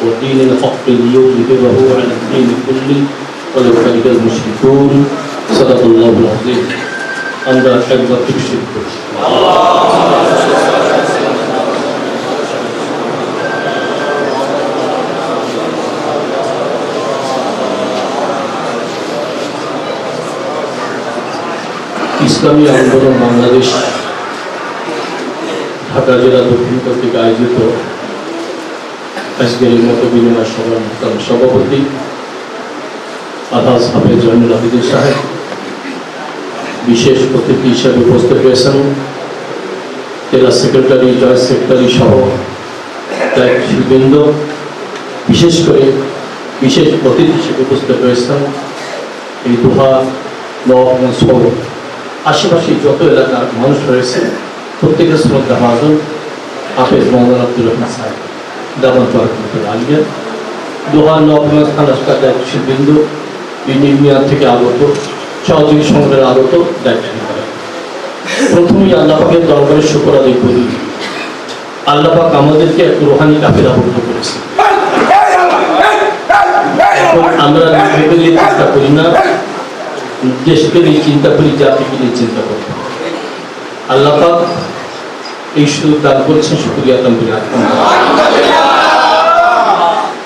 ودين الحق ليظهره على الدين كله ولو كره المشركون صدق الله العظيم আমরা একবার থেকে শুরু করি ইসলামী আন্দোলন বাংলাদেশ ঢাকা জেলা দক্ষিণ কর্তৃক আয়োজিত আজকের মত বিনিময় সভার সভাপতি আদাস হাফেজ জয়নুল আবিদিন সাহেব, বিশেষ অতিথি হিসাবে উপস্থিত রয়েছেন জেলা সেক্রেটারি, জয়েন্ট সেক্রেটারি সহ দায়িত্ববৃন্দ, বিশেষ করে বিশেষ অতিথি হিসেবে উপস্থিত রয়েছেন এই দোহা নবাবগঞ্জ আশেপাশে যত এলাকার মানুষ রয়েছে, প্রত্যেকের শ্রদ্ধা ভাজন হাফেজ মোহাম্মদ আব্দুর রহমান সাহেব। আলিয়া দোহা নবাবগঞ্জ থানা দায়িত্বশীল বিন্দু ইউনিয়ন থেকে আগত, সহযোগী সংগ্রহের আগত দায়িত্ব করে প্রথমেই আল্লাপাকের দরবারে শুকর আদায় করি। আল্লাপাক আমাদেরকে এক রোহানি কাফেলা ভুক্ত করেছে। আমরা নিয়ে চিন্তা করি না, দেশকে নিয়ে চিন্তা করি, জাতিকে নিয়ে চিন্তা করি। আল্লাপাক এই সুযোগ দান করেছেন, শুক্রিয়া দান করি।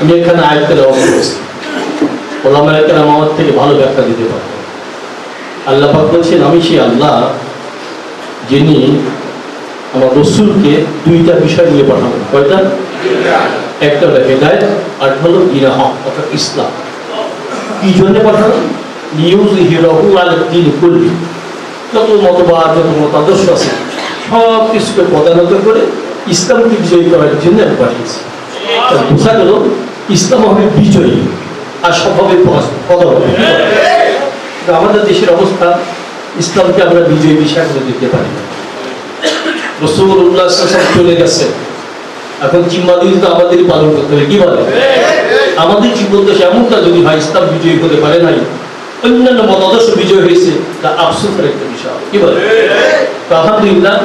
আমি এখানে আয়তের অভাব করেছি ওলামার কেরাম আমার থেকে ভালো ব্যাখ্যা দিতে পারব আল্লাহ পাক বলছেন, আমি সেই আল্লাহ যিনি আমার রসুলকে দুইটা বিষয় নিয়ে পাঠাবো কয়টা? একটা হলো হেদায়ত, আর হলো ইরা হক, অর্থাৎ ইসলাম। কি জন্য পাঠানো নিউজ হিরহু আল দিন করবি যত মতবাদ, যত মতাদর্শ আছে, সব কিছুকে প্রধানত করে ইসলামকে বিজয়ী করার জন্য আমি পাঠিয়েছি। বোঝা গেল ইসলাম হবে বিজয়ী আর সব হবে আমাদের দেশের অবস্থা, ইসলামকে আমরা বিজয়ী বিষয় করে দিতে পারি চলে গেছে। এখন জিম্মাদিন তো আমাদেরই পালন করতে হবে, কি বলে? আমাদের জীবন দেশে এমনটা যদি ভাই ইসলাম বিজয়ী হতে পারে নাই। অন্যান্য মতাদর্শ বিজয় হয়েছে, তা আফসোসের একটা বিষয়, কি বলে? আলহামদুলিল্লাহ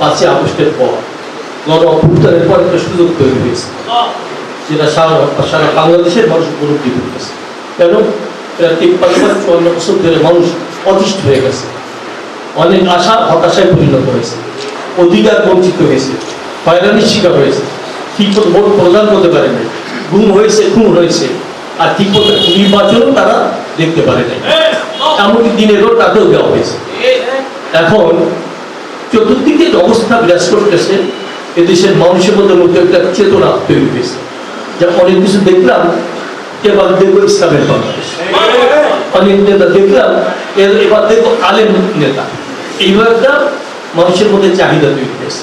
পাঁচই আগস্টের পর গণ অভ্যুত্থানের পর একটা সুযোগ তৈরি হয়েছে। যেটা সারা সারা বাংলাদেশের মানুষ উপলব্ধি করতেছে। কেন? এরা তিপ্পান্ন বছর ধরে মানুষ অতিষ্ঠ হয়ে গেছে। অনেক আশা, হতাশায় পরিণত হয়েছে। অধিকার বঞ্চিত হয়েছে। হয়রানির শিকার হয়েছে। ঠিক মতো ভোট প্রদান করতে পারে নাই। গুম হয়েছে, খুন হয়েছে। আর ঠিক মতো নির্বাচনও তারা দেখতে পারে নাই। এমনকি দিনেরও তাদেরও দেওয়া হয়েছে। এখন চতুর্দিকে অবস্থা বিরাজ করতেছে, এদেশের মানুষের মধ্যে মধ্যে একটা চেতনা তৈরি হয়েছে। যা অনেক কিছু দেখলাম এবার দেখব ইসলামের অনেক নেতা দেখলাম এবার দেখব আলেম নেতা। এইবার মানুষের মধ্যে চাহিদা তৈরি হয়েছে।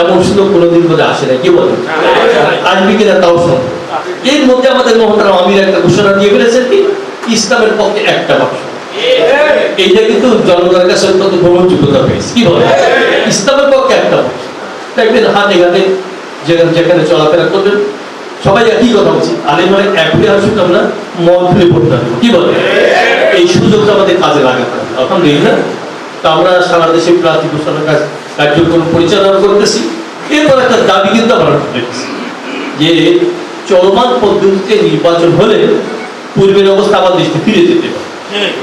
এমন সুযোগ কোনোদিন মধ্যে আসে না কি বলেন? আসবি কিনা তাও শোন। এর মধ্যে আমাদের মোহতারাম আমির একটা ঘোষণা দিয়ে ফেলেছেন কি? ইসলামের পক্ষে একটা বাক্স এইটা কিন্তু জনগণের কাছে অত্যন্ত গ্রহণযোগ্যতা কি বলে ইসলামের পক্ষে একটা দেখবেন হাতে যেখানে যেখানে চলাফেরা করবেন সবাই একই কথা বলছি? আলে মানে একই আসুক আমরা মহফিলে পড়তে হবে। কি বলে? এই সুযোগটা আমাদের কাজে লাগাতে হবে আলহামদুলিল্লাহ। তা আমরা সারা দেশে প্রার্থী ঘোষণার কাজ কার্যক্রম পরিচালনা করতেছি। এরপর একটা দাবি কিন্তু আমরা রেখেছি যে চলমান পদ্ধতিতে নির্বাচন হলে পূর্বের অবস্থা আমার দেশকে ফিরে যেতে পারে।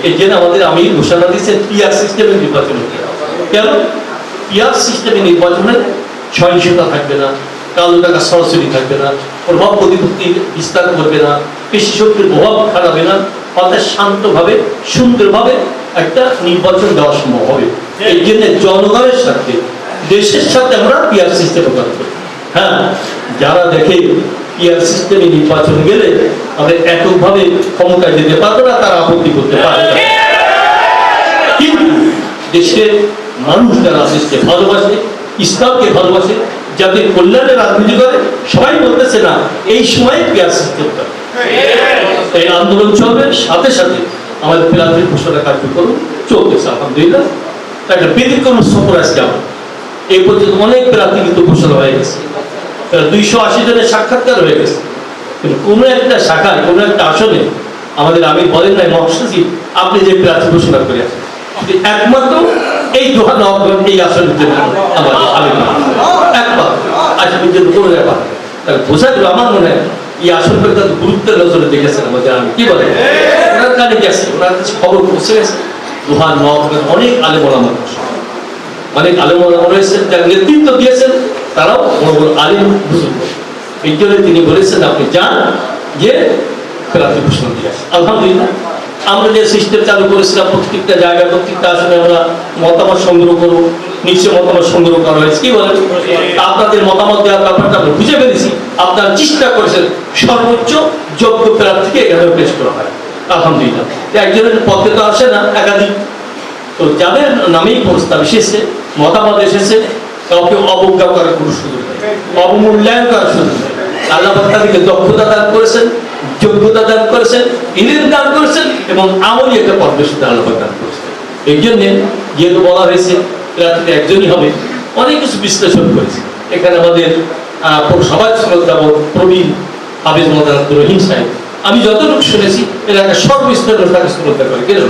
এই জন্য আমাদের আমি ঘোষণা দিচ্ছি পিয়ার সিস্টেমে নির্বাচন হতে। কেন? পিয়ার সিস্টেমে নির্বাচনে সহিংসতা থাকবে না। কালো টাকা সরাসরি থাকবে না, প্রভাব প্রতিপত্তি বিস্তার করবে না পেশি শক্তির প্রভাব খাটাবে না, অর্থাৎ শান্তভাবে, সুন্দরভাবে একটা নির্বাচন দেওয়া সম্ভব হবে। এই জন্য জনগণের সাথে, দেশের সাথে আমরা পিয়ার সিস্টেম করি। হ্যাঁ যারা দেখে পিয়ার সিস্টেমে নির্বাচন গেলে আমরা এককভাবে ক্ষমতায় যেতে পারবে না, তারা আপত্তি করতে পারে কিন্তু দেশের মানুষ যারা দেশকে ভালোবাসে, ইসলামকে ভালোবাসে যাদের কল্যাণে রাজনীতি করে সবাই বলতেছে না এই সময় পেঁয়াজ সিস্টেম এই আন্দোলন চলবে সাথে সাথে আমাদের প্রার্থীর ঘোষণা কার্যক্রম চলতেছে আলহামদুলিল্লাহ। একটা ব্যতিক্রম সফর আজকে আমার। এই পর্যন্ত অনেক প্রার্থী কিন্তু ঘোষণা হয়ে গেছে। দুইশো আশি জনের সাক্ষাৎকার হয়ে গেছে। কিন্তু কোনো একটা শাখায় কোনো একটা আসনে আমাদের আমি বলেন নাই মহাসচিব আপনি যে প্রার্থী ঘোষণা করে আছেন। কিন্তু একমাত্র এই দোহা নবাবগঞ্জ এই আসনের জন্য আমাদের আবেদন। আজ পর্যন্ত কোনো ব্যাপার তাহলে বোঝা গেল আমার মনে হয় এই আসনটা তার গুরুত্বের নজরে দেখেছেন আমাদের আমি কি বলে? ওনার কানে গেছে ওনার কাছে খবর পৌঁছে গেছে। দুহার নবাবের অনেক আলেম ওলামা অনেক আলেম ওলামা রয়েছেন যার নেতৃত্ব দিয়েছেন, তারাও বড় বড় আলিম বুজুর্গ এই জন্য তিনি বলেছেন, আপনি যান যে প্রার্থী ঘোষণা দিয়ে আসেন। আলহামদুলিল্লাহ। আমরা যে সিস্টেম চালু করেছিলাম, প্রত্যেকটা জায়গায়, প্রত্যেকটা আসনে আমরা মতামত সংগ্রহ করব, নিশ্চয় মতামত সংগ্রহ করা হয়েছে। কি বলেন? আপনাদের মতামত দেওয়ার ব্যাপারটা আমরা বুঝে ফেলেছি আপনারা চেষ্টা করেছেন, সর্বোচ্চ যোগ্য প্রার্থীকে এখানে পেশ করা হয়। আলহামদুলিল্লাহ। একজনের পক্ষে তো আসে না, একাধিক। তো যাদের নামেই প্রস্তাব এসেছে, মতামত এসেছে, কাউকে অবজ্ঞা করার কোনো সুযোগ নেই, অবমূল্যায়ন করার সুযোগ নেই। আল্লাহ তাদেরকে দক্ষতা দান করেছেন যোগ্যতা দান করেছেন ইলিম দান করেছেন এবং আমলি একটা পরমেশ্বর আল্লাহ দান করেছেন। এই যেহেতু বলা হয়েছে রাত্রিতে একজনই হবে অনেক কিছু বিশ্লেষণ করেছে। এখানে আমাদের আহ, সবাই শ্রদ্ধা প্রবীণ মোহাম্মদ আব্দুর রহিম সাহেব। আমি যতটুকু শুনেছি এলাকার সর্বস্তরের তাকে শ্রদ্ধা করে কেন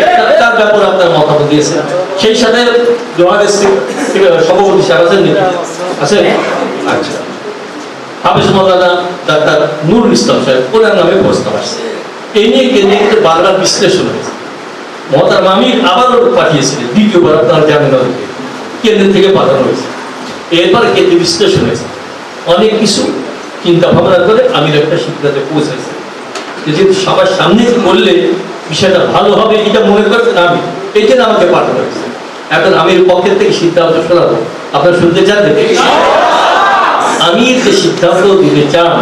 তার- ব্যাপারে আপনার মতামত দিয়েছেন। সেই সাথে জোহাদের সভাপতি সাহেব আছেন আছেন? আচ্ছা। হাফিজ মৌলানা ডাক্তার নুরুল ইসলাম সাহেব, ওনার নামে প্রস্তাব আসছে। এই নিয়ে কেন্দ্রে বারবার বিশ্লেষণ হয়েছে। মহতার মামি আবারও পাঠিয়েছিলেন দ্বিতীয়বার আপনারা জানেন কেন্দ্র থেকে পাঠানো হয়েছে। এরপর কেন্দ্রে বিশ্লেষণ হয়েছে? অনেক কিছু চিন্তা ভাবনা করে আমি একটা সিদ্ধান্তে পৌঁছেছি। যে সবার সামনে করলে বিষয়টা ভালো হবে, এটা মনে করছেন আমি এই জন্য আমাকে পাঠানো হয়েছে। এখন আমি পক্ষের থেকে সিদ্ধান্ত শোনাবো। আপনারা শুনতে চান? আমি যে সিদ্ধান্ত দিতে চান,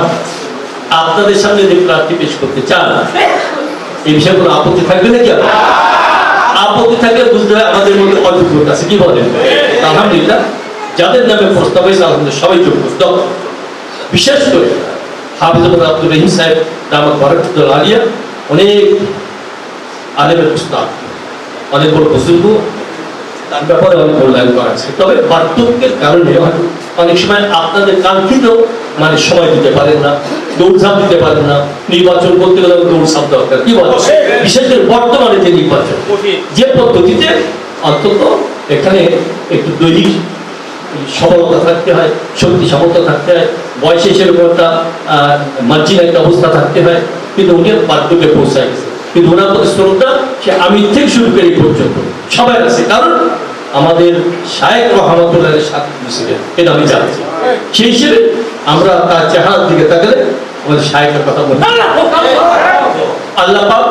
আপনাদের সামনে যে প্রার্থী পেশ করতে চান, এই বিষয়ে কোনো আপত্তি থাকবে নাকি? আপত্তি থাকলে বুঝতে হয় আমাদের মধ্যে অযোগ্যতা আছে, কি বলেন আলহামদুলিল্লাহ, যাদের নামে প্রস্তাব হয়েছে, আলহামদুলিল্লাহ সবাই যোগ্য। বিশেষ করে হাফিজ আব্দুর রহিম সাহেব, দামাত বরকতুল আলিয়া, অনেক আলেমের প্রস্তাব অনেক বড় বুজুর্গ তার ব্যাপারে অনেক মূল্যায়ন করা আছে তবে বার্ধক্যের কারণে অনেক সময় আপনাদের কাঙ্ক্ষিত মানে সময় দিতে পারেন না দৌড়ঝাঁপ দিতে পারেন না নির্বাচন করতে গেলে দৌড়ঝাঁপ দরকার। কি বলে বিশেষ করে বর্তমানে যে নির্বাচন যে পদ্ধতিতে অন্তত এখানে একটু দৈহিক সবলতা থাকতে হয় শক্তি সবলতা থাকতে হয় বয়সে সেরকম একটা মার্জিন একটা অবস্থা থাকতে হয় কিন্তু উনি বার্ধক্যে পৌঁছায় গেছে কিন্তু ওনার প্রতি শ্রদ্ধা সে আমি থেকে শুরু করে পর্যন্ত। সবাই আছে। কারণ আমাদের শায়েক রহমতুল্লাহ সাথে ছিলেন এটা আমি জানছি। সেই হিসেবে আমরা তার চেহারার দিকে তাকালে আমাদের শায়েকের কথা বলি। আল্লাহ পাক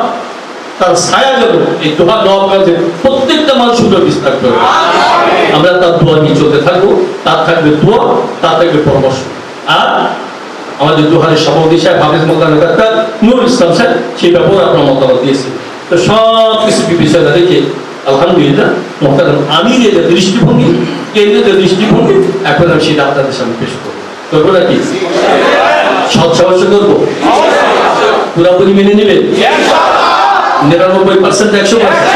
তার ছায়া যেন এই দোহা নবাবের প্রত্যেকটা মানুষ উপর বিস্তার করে আমরা তার দোয়া নিয়ে চলতে থাকব। তার থাকবে দোয়া তার থাকবে পরামর্শ। আর আমাদের দোহারের সভাপতি সাহেব হাফিজ মোল্লান ডাক্তার নুর ইসলাম সাহেব সেই ব্যাপারে আপনার মতামত দিয়েছে। তো সব কিছু বিবেচনা রেখে আলহামদুলিল্লাহ আমির যে দৃষ্টিভঙ্গি কেন্দ্রের যে দৃষ্টিভঙ্গি, এখন আমি সেটা আপনাদের সামনে পেশ করব। নাকি? সৎ করব? পুরাপুরি মেনে নেবেন? নিরানব্বই পার্সেন্ট একশো পার্সেন্ট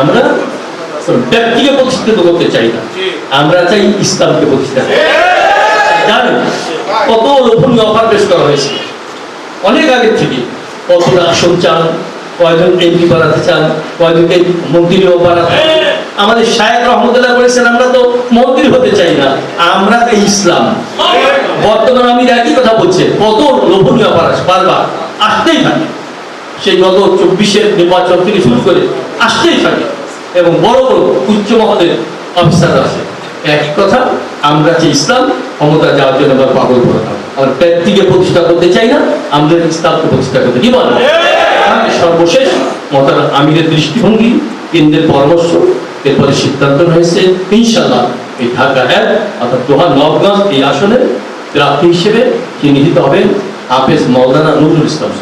আমরা ব্যক্তিকে প্রতিষ্ঠিত করতে চাই না। আমরা চাই ইসলামকে প্রতিষ্ঠা করতে। জানেন, কত লোভনীয় অফার পেশ করা হয়েছে। অনেক আগের থেকে কতটা আসন চান কয়জন এমপি বানাতে চান? কয়জনকে মন্ত্রীও বানাতে আমাদের শায়েক রহমতুল্লাহ বলেছেন আমরা তো মন্ত্রী হতে চাই না আমরা ইসলাম। বর্তমানে আমি একই কথা বলছি কত লোভনীয় আছে বারবার আসতেই থাকে। সেই গত চব্বিশের নির্বাচন থেকে শুরু করে আসতেই থাকে। এবং বড় বড় উচ্চ মহলের অফিসার আছে। একই কথা আমরা যে ইসলাম ক্ষমতা যাওয়ার জন্য আমরা পাগল করে আমরা ব্যক্তিকে প্রতিষ্ঠা করতে চাই না আমাদের ইসলামকে প্রতিষ্ঠা করতে কি বলেন তাহলে সর্বশেষ মতার আমিরের দৃষ্টিভঙ্গি কেন্দ্রের পরামর্শ, এরপরে সিদ্ধান্ত হয়েছে ইনশাল্লাহ এই ঢাকা এক অর্থাৎ দোহা নবগঞ্জ এই আসনে প্রার্থী হিসেবে চিহ্নিত হবেন হাফেজ মৌলানা নুরুল ইসলাম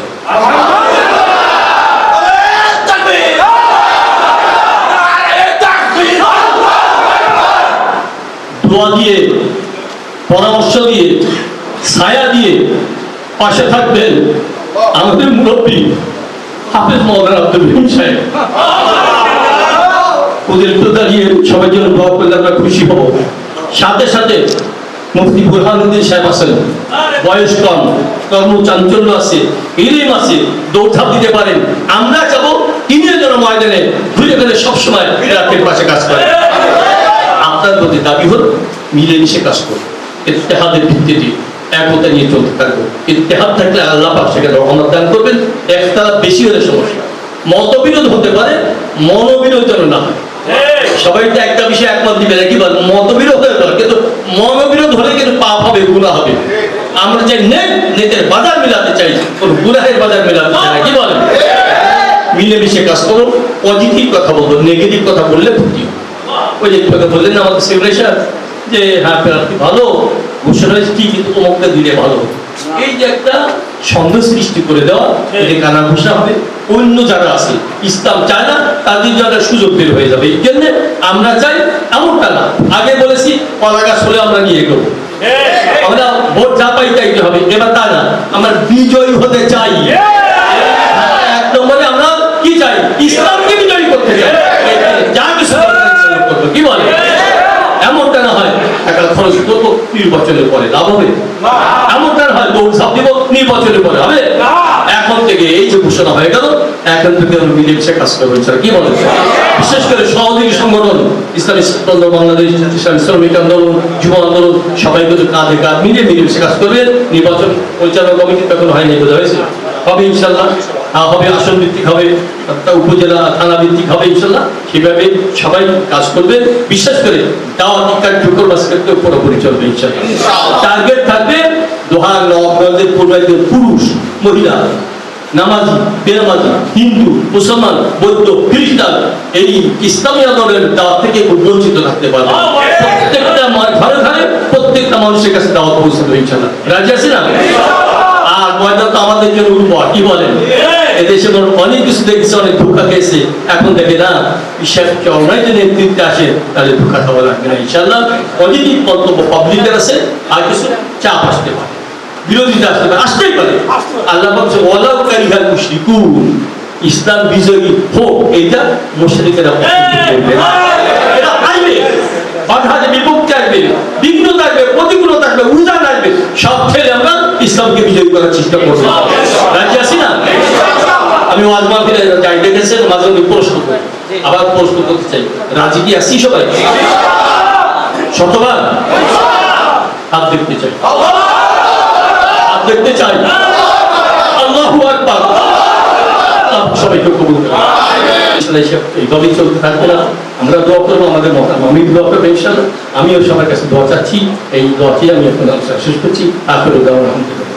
দোয়া দিয়ে, পরামর্শ দিয়ে, ছায়া দিয়ে পাশে থাকবেন আমাদের মুরব্বী হাফেজ মৌলানা আব্দুল রহিম সাহেব। ওদের তো দাঁড়িয়ে সবাই জন্য দোয়া করলে আমরা খুশি হব। সাথে সাথে মুফতি বুরহানুদ্দিন সাহেব আছেন। বয়স কম, কর্ম চাঞ্চল্য আছে, ইলিম আছে, দৌড়ঝাঁপ দিতে পারেন। আমরা যাব তিনিও যেন ময়দানে, ঘুরে ফেলে সবসময় রাতের পাশে কাজ করে। আপনার প্রতি দাবি হল মিলেমিশে কাজ করুন। ইত্তেহাদের ভিত্তিতে একতা নিয়ে চলতে থাকব। ইতিহাদ থাকলে আল্লাহ পাক সেখানে রহমত দান করবেন, একতলা বেশি হলে সমস্যা। মতবিরোধ হতে পারে, মনোবিরোধ যেন না হয়। সবাই তো একটা বিষয়ে একমত দিবে না কি বল? মতবিরোধ হতে পারে, কিন্তু মনোবিরোধ হলে কিন্তু পাপ হবে গুণা হবে। আমরা যে নেট নেটের বাজার মিলাতে চাই, কোন গুনাহের বাজার মিলাতে চাই না, কি বলেন? মিলেমিশে কাজ করো, পজিটিভ কথা বলব নেগেটিভ কথা বললে ক্ষতি। ওই যে আগে বললেন আমাদের সেলিব্রেশন, যে হ্যাঁ ভালো ঘোষণা হয়েছে কিন্তু দিলে ভালো? এই যে একটা সন্দেহ সৃষ্টি করে দেওয়া এটা কানা ঘোষণা হবে। অন্য যারা আছে ইসলাম চায় না তাদের সুযোগ বের হয়ে যাবে। এই জন্য আমরা চাই এমনটা না। আগে বলেছি কলা গাছ হলে আমরা নিয়ে গেবো আমরা ভোট যা পাই চাইতে হবে। এবার তা না আমরা বিজয়ী হতে চাই। এক নম্বরে আমরা কি চাই? ইসলামকে বিজয়ী করতে চাই। যা কিছু কি বলে? হয়। টাকা খরচ করব নির্বাচনের পরে। লাভ হবে? এমনটা না হয়? দৌড় ঝাঁপ দিব নির্বাচনের পরে হবে? এখন থেকে এই যে ঘোষণা হয়ে গেল এখন থেকে আমরা মিলেমিশে কাজ করব কি বলে বিশেষ করে সহযোগী সংগঠন ইসলামী আন্দোলন বাংলাদেশ ইসলামী শ্রমিক আন্দোলন যুব আন্দোলন সবাই কিন্তু কাঁধে কাঁধ মিলিয়ে মিলেমিশে কাজ করবে। নির্বাচন পরিচালনা কমিটি তখন হয়নি বোঝা হয়েছে। হবে ইনশাল্লাহ। আহ, হবে আসন ভিত্তিক হবে। উপজেলা থানা ভিত্তিক হবে ইনশাল্লাহ। সেভাবে সবাই কাজ করবে। বিশেষ করে দাওয়াতি কার্যক্রম আজকে পুরোপুরি চলবে ইনশাল্লাহ। টার্গেট থাকবে দোহার নবাবগঞ্জের পূর্বাঞ্চল পুরুষ মহিলা নামাজি বেনামাজি হিন্দু মুসলমান বৌদ্ধ খ্রিস্টান। এই ইসলামী আন্দোলনের দাওয়াত থেকে বঞ্চিত থাকতে পারবে। প্রত্যেকটা ঘরে ঘরে প্রত্যেকটা মানুষের কাছে দাওয়াত পৌঁছাবে ইনশাল্লাহ। রাজি আছে না? আর ময়দা তো আমাদের জন্য কি বলেন? এদেশে মনে অনেক কিছু দেখছে অনেক ধোকা খেয়েছে। এখন দেখে না ঈশ্বর চরণায় যদি নেতৃত্বে আসে তাহলে ধোকা খাওয়া লাগবে না ইনশাল্লাহ পজিটিভ মন্তব্য পাবলিকের আছে আর কিছু চাপ আসতে পারে। বিরোধিতা আসতে পারে আসতেই পারে। আল্লাহ বলছে ওয়ালাউ কারিহাল মুশরিকুন। ইসলাম বিজয়ী হোক এইটা মুশরিকেরা করবে এটা আসবে বাধা বিপক্ষে আসবে বিঘ্ন থাকবে প্রতিকূল থাকবে উদান আসবে সব ছেড়ে আমরা ইসলামকে বিজয়ী করার চেষ্টা করব। রাজি আছি? আমি ওয়াজ মাহফিলে যাই দেখেছেন মাঝে মাঝে প্রশ্ন করি। আবার প্রশ্ন করতে চাই। রাজি কি আছি সবাই? শতবার হাত দেখতে চাই। হাত দেখতে চাই। আল্লাহু আকবার। সবাইকে কবুল এইভাবেই চলতে থাকবে না। আমরা দোয়া করব আমাদের মতাম আমি দোয়া করব ইনশাআল্লাহ। আমিও সবার কাছে দোয়া চাচ্ছি। এই দোয়াটি আমি এখন শেষ করছি। আখের উদাহরণ আলহামদুলিল্লাহ।